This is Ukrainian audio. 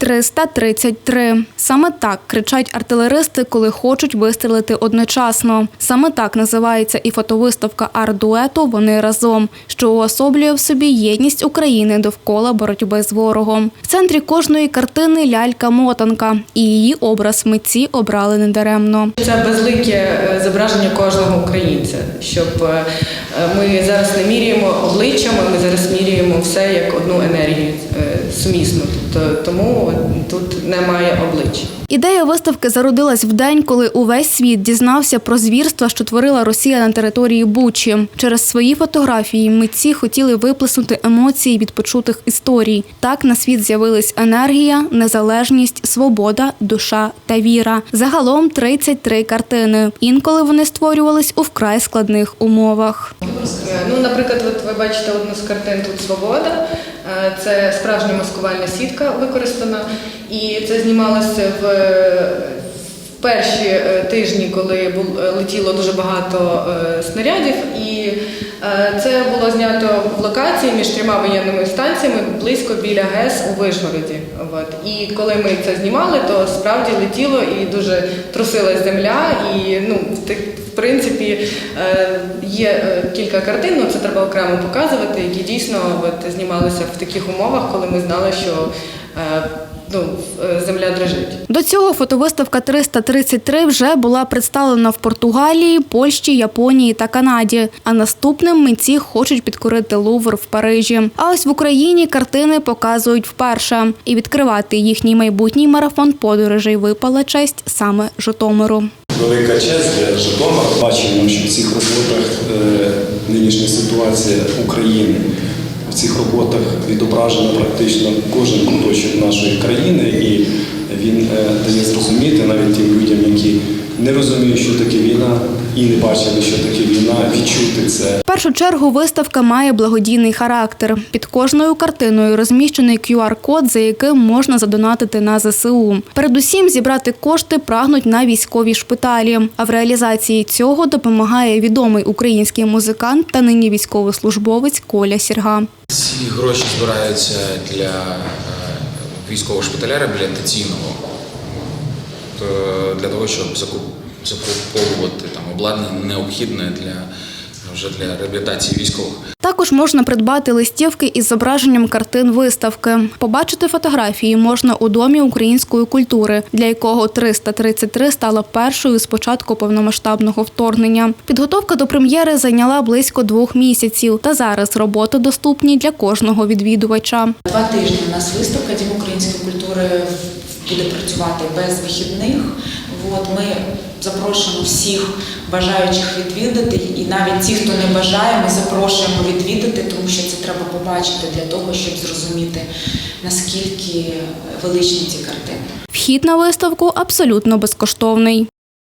333. Саме так кричать артилеристи, коли хочуть вистрілити одночасно. Саме так називається і фотовиставка арт-дуету Вони разом, що уособлює в собі єдність України довкола боротьби з ворогом. В центрі кожної картини лялька-мотанка, і її образ митці обрали недаремно. Це безлике е, зображення кожного українця, щоб е, ми зараз не міряємо обличчями, ми зараз міряємо все як одну енергію е, сумісно. Тобто тому тут немає обличчя. Ідея виставки зародилась в день, коли увесь світ дізнався про звірства, що творила Росія на території Бучі. Через свої фотографії митці хотіли виплеснути емоції від почутих історій. Так на світ з'явились енергія, незалежність, свобода, душа та віра. Загалом 33 картини. Інколи вони створювались у вкрай складних умовах. Ну, наприклад, от ви бачите одну з картин тут Свобода. Е, Це справжня маскувальна сітка використана, і це знімалося в, перші е, тижні, коли летіло дуже багато е, снарядів. І це було знято в локації між трьома воєнними станціями близько біля ГЕС у Вишгороді. От. І коли ми це знімали, то справді летіло і дуже трусилась земля. І ну, в принципі, е, є е, кілька картин, ну це треба окремо показувати, які дійсно от, знімалися в таких умовах, коли ми знали, що е, ну, е, земля дрожить. До цього фотовиставка 333 вже була представлена в Португалії, Польщі, Японії та Канаді. А наступним митці хочуть підкорити Лувр в Парижі. А ось в Україні картини показують вперше. І відкривати їхній майбутній марафон подорожей випала честь саме Житомиру. Велика честь для Житомира. Бачимо, що в цих роботах е, нинішня ситуація України. Цих роботах відображено практично кожен куточок нашої країни, і він е, дає зрозуміти навіть тим людям, які не розуміють, що таке війна, і не бачили, що таке війна, відчути це. В першу чергу виставка має благодійний характер. Під кожною картиною розміщений QR-код, за яким можна задонатити на ЗСУ. Передусім зібрати кошти прагнуть на військові шпиталі. А в реалізації цього допомагає відомий український музикант та нині військовослужбовець Коля Сірга. Ці гроші збираються для е, військового шпиталя реабілітаційного е, для того, щоб закуп- закуповувати там обладнання необхідне для вже для реабілітації військових. Також можна придбати листівки із зображенням картин виставки. Побачити фотографії можна у домі української культури, для якого 333 стала першою з початку повномасштабного вторгнення. Підготовка до прем'єри зайняла близько двох місяців, та зараз роботи доступні для кожного відвідувача. Два тижні у нас виставка Дім української культури буде працювати без вихідних. От ми запрошуємо всіх бажаючих відвідати, і навіть ті, хто не бажає, ми запрошуємо відвідати, тому що це треба побачити для того, щоб зрозуміти наскільки величні ці картини. Вхід на виставку абсолютно безкоштовний.